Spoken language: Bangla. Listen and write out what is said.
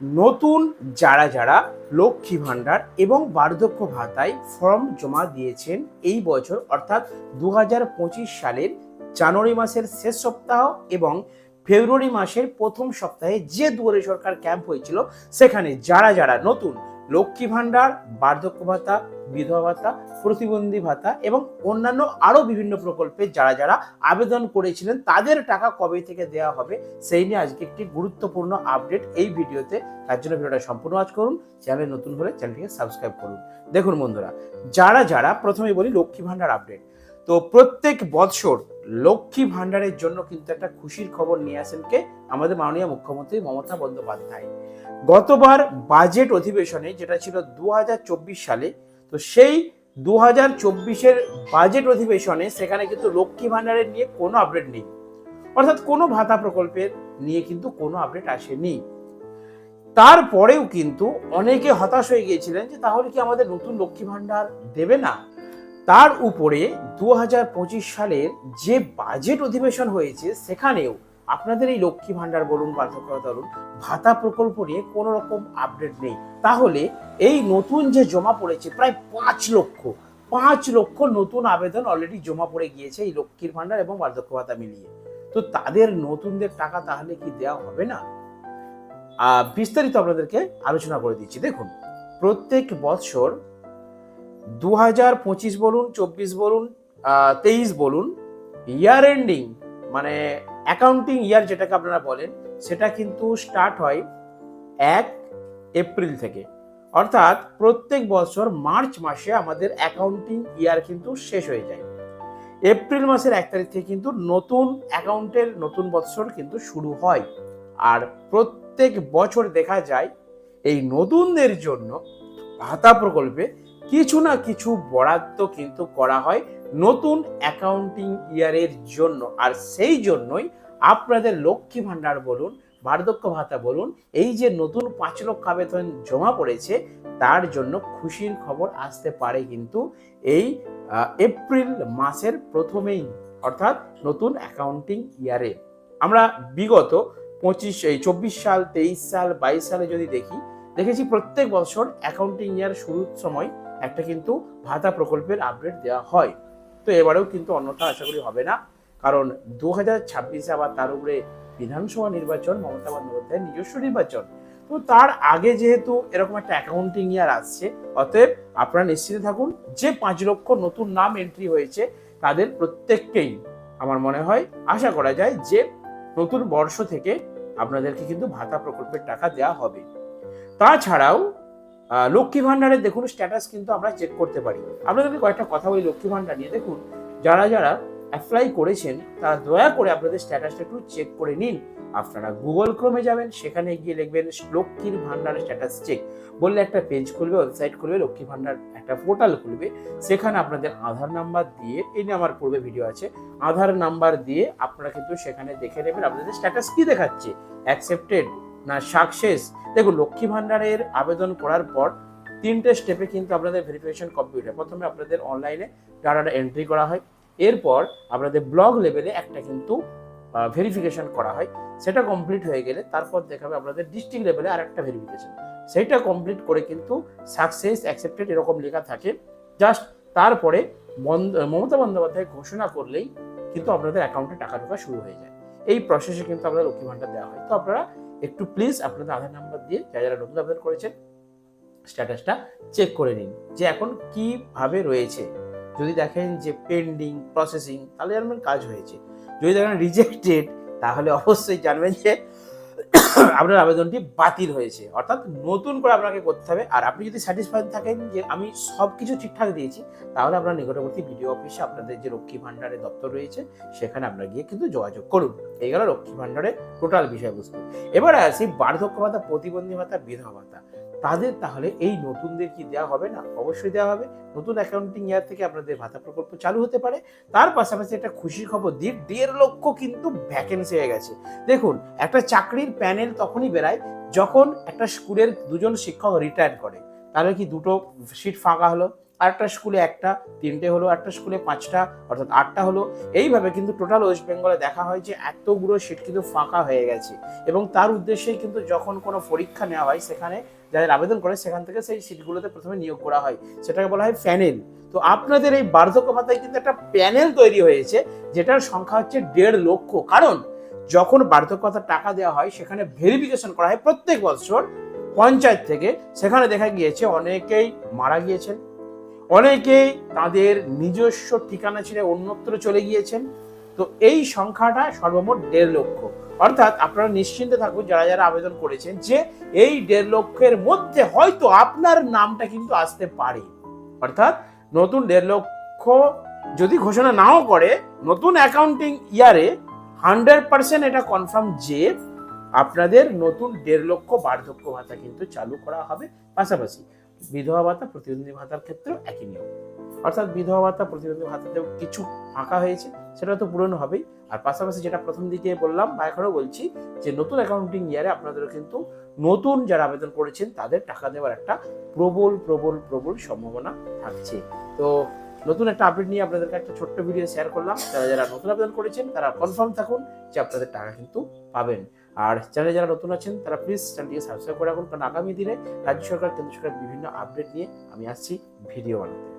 নতুন যারা যারা লক্ষ্মী ভাণ্ডার এবং বার্ধক্য ভাতায় ফর্ম জমা দিয়েছেন এই বছর, অর্থাৎ দু হাজার পঁচিশ সালের জানুয়ারি মাসের শেষ সপ্তাহ এবং ফেব্রুয়ারি মাসের প্রথম সপ্তাহে যে দুয়ারে সরকার ক্যাম্প হয়েছিল, সেখানে যারা যারা নতুন লক্ষ্মী ভাণ্ডার, বার্ধক্য ভাতা, বিধবা ভাতা, প্রতিবন্ধী ভাতা এবং অন্যান্য আরও বিভিন্ন প্রকল্পে যারা যারা আবেদন করেছিলেন, তাদের টাকা কবে থেকে দেওয়া হবে সেই নিয়ে আজকে একটি গুরুত্বপূর্ণ আপডেট এই ভিডিওতে। তার জন্য ভিডিওটা সম্পূর্ণ আজ করুন চ্যানেল নতুন হলে চ্যানেলটিকে সাবস্ক্রাইব করুন। দেখুন বন্ধুরা, যারা যারা প্রথমে বলি লক্ষ্মী ভাণ্ডার আপডেট তো প্রত্যেক বৎসর লক্ষ্মী ভাণ্ডারের জন্য কিন্তু একটা খুশির খবর নিয়ে আসেন কে? আমাদের মাননীয় মুখ্যমন্ত্রী মমতা বন্দ্যোপাধ্যায়। গতবার বাজেট অধিবেশনে, যেটা ছিল দু হাজার চব্বিশ সালে, তো সেই দু হাজার চব্বিশের বাজেট অধিবেশনে সেখানে কিন্তু লক্ষ্মী ভাণ্ডারের নিয়ে কোনো আপডেট নেই। অর্থাৎ কোনো ভাতা প্রকল্পের নিয়ে কিন্তু কোনো আপডেট আসেনি। তারপরেও কিন্তু অনেকে হতাশ হয়ে গিয়েছিলেন যে, তাহলে কি আমাদের নতুন লক্ষ্মী ভাণ্ডার দেবে না? তার উপরে দু হাজার পঁচিশ সালের যে বাজেট অধিবেশন হয়েছে, সেখানেও আপনাদের এই লক্ষ্মী ভাণ্ডার বলুন, বার্ধক্য ভাতা বলুন ভাতা প্রকল্প নিয়ে কোনো রকম আপডেট নেই। তাহলে এই নতুন যে জমা পড়েছে, প্রায় পাঁচ লক্ষ পাঁচ লক্ষ নতুন আবেদন অলরেডি জমা পড়ে গিয়েছে এই লক্ষ্মীর ভাণ্ডার এবং বার্ধক্য ভাতা মিলিয়ে। তো তাদের নতুনদের টাকা তাহলে কি দেওয়া হবে না? বিস্তারিত আপনাদেরকে আলোচনা করে দিচ্ছি। দেখুন, প্রত্যেক বছর দু হাজার পঁচিশ বলুন, চব্বিশ বলুন তেইশ বলুন ইয়ার এন্ডিং মানে অ্যাকাউন্টিং ইয়ার যেটাকে আপনারা বলেন, সেটা কিন্তু স্টার্ট হয় এক এপ্রিল থেকে। অর্থাৎ প্রত্যেক বছর মার্চ মাসে আমাদের অ্যাকাউন্টিং ইয়ার কিন্তু শেষ হয়ে যায়। এপ্রিল মাসের এক তারিখ থেকে কিন্তু নতুন অ্যাকাউন্টের নতুন বছর কিন্তু শুরু হয়। আর প্রত্যেক বছর দেখা যায়, এই নতুনদের জন্য ভাতা প্রকল্পে কিছু না কিছু বরাদ্দ কিন্তু করা হয় নতুন অ্যাকাউন্টিং ইয়ারের জন্য। আর সেই জন্যই আপনাদের লক্ষ্মী ভাণ্ডার বলুন, বার্ধক্য ভাতা বলুন, এই যে নতুন পাঁচ লক্ষ আবেদন জমা পড়েছে, তার জন্য খুশির খবর আসতে পারে কিন্তু এই এপ্রিল মাসের প্রথমেই, অর্থাৎ নতুন অ্যাকাউন্টিং ইয়ারে আমরা বিগত পঁচিশ, এই চব্বিশ সাল, তেইশ সাল, বাইশ সালে যদি দেখি, দেখেছি প্রত্যেক বছর অ্যাকাউন্টিং ইয়ার শুরুর সময় একটা কিন্তু ভাতা প্রকল্পের আপডেট দেওয়া হয়। তো এবারেও কিন্তু অন্যথা আশা করি হবে না। কারণ দু হাজার ছাব্বিশে আবার তার উপরে বিধানসভা নির্বাচন, মমতা বন্দ্যোপাধ্যায়ের নিজস্ব নির্বাচন। তো তার আগে যেহেতু এরকম একটা অ্যাকাউন্টিং ইয়ার আসছে, অতএব আপনারা নিশ্চিত থাকুন, যে পাঁচ লক্ষ নতুন নাম এন্ট্রি হয়েছে, তাদের প্রত্যেককেই আমার মনে হয় আশা করা যায় যে নতুন বর্ষ থেকে আপনাদেরকে কিন্তু ভাতা প্রকল্পের টাকা দেওয়া হবে। তাছাড়াও লক্ষ্মী ভাণ্ডারের দেখুন স্ট্যাটাস কিন্তু আমরা চেক করতে পারি। আপনাদেরকে কয়েকটা কথা বলি লক্ষ্মী ভাণ্ডার নিয়ে। দেখুন, যারা যারা অ্যাপ্লাই করেছেন, তারা দয়া করে আপনাদের স্ট্যাটাসটা একটু চেক করে নিন। আপনারা গুগল ক্রোমে যাবেন, সেখানে গিয়ে লিখবেন, লক্ষ্মীর ভাণ্ডার স্ট্যাটাস চেক বললে একটা পেজ খুলবে ওয়েবসাইট খুলবে, লক্ষ্মী ভাণ্ডার একটা পোর্টাল খুলবে। সেখানে আপনাদের আধার নাম্বার দিয়ে, এই আমার পূর্বে ভিডিও আছে, আধার নাম্বার দিয়ে আপনারা কিন্তু সেখানে দেখে নেবেন আপনাদের স্ট্যাটাস কি দেখাচ্ছে। অ্যাকসেপ্টেড না সাকসেস দেখুন, লক্ষ্মী ভাণ্ডারের আবেদন করার পর তিনটে স্টেপে কিন্তু আপনাদের ভেরিফিকেশন কমপ্লিট হয়। প্রথমে আপনাদের অনলাইনে ডাটাটা এন্ট্রি করা হয়। এরপর আপনাদের ব্লগ লেভেলে একটা কিন্তু ভেরিফিকেশন করা হয়। সেটা কমপ্লিট হয়ে গেলে তারপর দেখাবে আপনাদের ডিস্ট্রিক্ট লেভেলে আর একটা ভেরিফিকেশন সেইটা কমপ্লিট করে কিন্তু সাকসেস অ্যাকসেপ্টেড এরকম লেখা থাকে। জাস্ট তারপরে মমতা বন্দ্যোপাধ্যায় ঘোষণা করলেই কিন্তু আপনাদের অ্যাকাউন্টে টাকা ঢোকা শুরু হয়ে যায়। এই প্রসেসে কিন্তু আপনাদের লক্ষ্মী ভাণ্ডার দেওয়া হয়। তো আপনারা একটু প্লিজ আপনাদের আধার নাম্বার দিয়ে যারা যারা নতুন আবেদন করেছেন স্ট্যাটাসটা চেক করে নিন যে এখন কীভাবে রয়েছে। যদি দেখেন যে পেন্ডিং প্রসেসিং তাহলে জানবেন কাজ হয়েছে। যদি দেখেন রিজেক্টেড তাহলে অবশ্যই জানবেন যে আপনার আবেদনটি বাতিল হয়েছে। অর্থাৎ নতুন করে আপনাকে করতে হবে। আর আপনি যদি স্যাটিসফাইড থাকেন যে আমি সব কিছু ঠিকঠাক দিয়েছি, তাহলে আপনার নিকটবর্তী বিডিও অফিসে আপনাদের যে রক্ষী ভাণ্ডারের দপ্তর রয়েছে, সেখানে আপনার গিয়ে কিন্তু যোগাযোগ করুন। এই গেল লক্ষ্মী ভাণ্ডারের টোটাল বিষয়বস্তু। এবার আসি বার্ধক্য ভাতা, প্রতিবন্ধী ভাতা, বিধবা ভাতা। তাদের তাহলে এই নতুনদের কি দেওয়া হবে না? অবশ্যই দেওয়া হবে। নতুন অ্যাকাউন্টিং ইয়ার থেকে আপনাদের ভাতা প্রকল্প চালু হতে পারে। তার পাশাপাশি একটা খুশির খবর দিই দেড় লক্ষ কিন্তু ভ্যাকেন্সি হয়ে গেছে। দেখুন, একটা চাকরির প্যানেল তখনই বেরায় যখন একটা স্কুলের দুজন শিক্ষক রিটায়ার করে। তাহলে কি দুটো সিট ফাঁকা হলো? আরেকটা স্কুলে একটা, তিনটে হলো একটা স্কুলে পাঁচটা, অর্থাৎ আটটা হলো। এইভাবে কিন্তু টোটাল ওয়েস্ট বেঙ্গলে দেখা হয় যে এতগুলো সিট কিন্তু ফাঁকা হয়ে গেছে। এবং তার উদ্দেশ্যেই কিন্তু যখন কোনো পরীক্ষা নেওয়া হয় সেখানে যাদের আবেদন করে সেখান থেকে সেই সিটগুলোতে প্রথমে নিয়োগ করা হয়। সেটাকে বলা হয় প্যানেল তো আপনাদের এই বার্ধক্য ভাতায় কিন্তু একটা প্যানেল তৈরি হয়েছে, যেটার সংখ্যা হচ্ছে দেড় লক্ষ। কারণ যখন বার্ধক্য ভাতার টাকা দেওয়া হয়, সেখানে ভেরিফিকেশন করা হয় প্রত্যেক বছর পঞ্চায়েত থেকে। সেখানে দেখা গিয়েছে অনেকেই মারা গিয়েছেন, অনেকেই তাদের নিজস্ব ঠিকানা ছেড়ে অন্যত্র চলে গিয়েছেন। তো এই সংখ্যাটা সর্বমোট দেড় লক্ষ। অর্থাৎ আপনারা নিশ্চিন্তে থাকুন যারা যারা আবেদন করেছেন যে এই দেড় লক্ষের মধ্যে হয়তো আপনার নামটা কিন্তু আসতে পারে। অর্থাৎ নতুন দেড় লক্ষ যদি ঘোষণা নাও করে, নতুন অ্যাকাউন্টিং ইয়ারে হান্ড্রেড পার্সেন্ট এটা কনফার্ম যে আপনাদের নতুন দেড় লক্ষ বার্ধক্য ভাতা কিন্তু চালু করা হবে। পাশাপাশি বিধবা ভাতা প্রতিবন্ধী ভাতার ক্ষেত্রেও একই নিয়ম। অর্থাৎ বিধবা ভাতা প্রতিবন্ধী ভাতাতেও কিছু ফাঁকা হয়েছে, সেটা তো পূরণ হবেই। আর পাশাপাশি যেটা প্রথম দিকে বললাম, বা এখনও বলছি যে নতুন অ্যাকাউন্টিং ইয়ারে আপনাদেরও কিন্তু নতুন যারা আবেদন করেছেন, তাদের টাকা দেওয়ার একটা প্রবল প্রবল প্রবল সম্ভাবনা থাকছে। তো নতুন একটা আপডেট নিয়ে আপনাদেরকে একটা ছোট্ট ভিডিও শেয়ার করলাম। যারা যারা নতুন আবেদন করেছেন, তারা কনফার্ম থাকুন যে আপনাদের টাকা কিন্তু পাবেন। আর চ্যানেলে যারা নতুন আছেন, তারা প্লিজ চ্যানেলটিকে সাবস্ক্রাইব করে রাখুন, কারণ আগামী দিনে রাজ্য সরকার, কেন্দ্র সরকার বিভিন্ন আপডেট নিয়ে আমি আসছি ভিডিও বানাতে।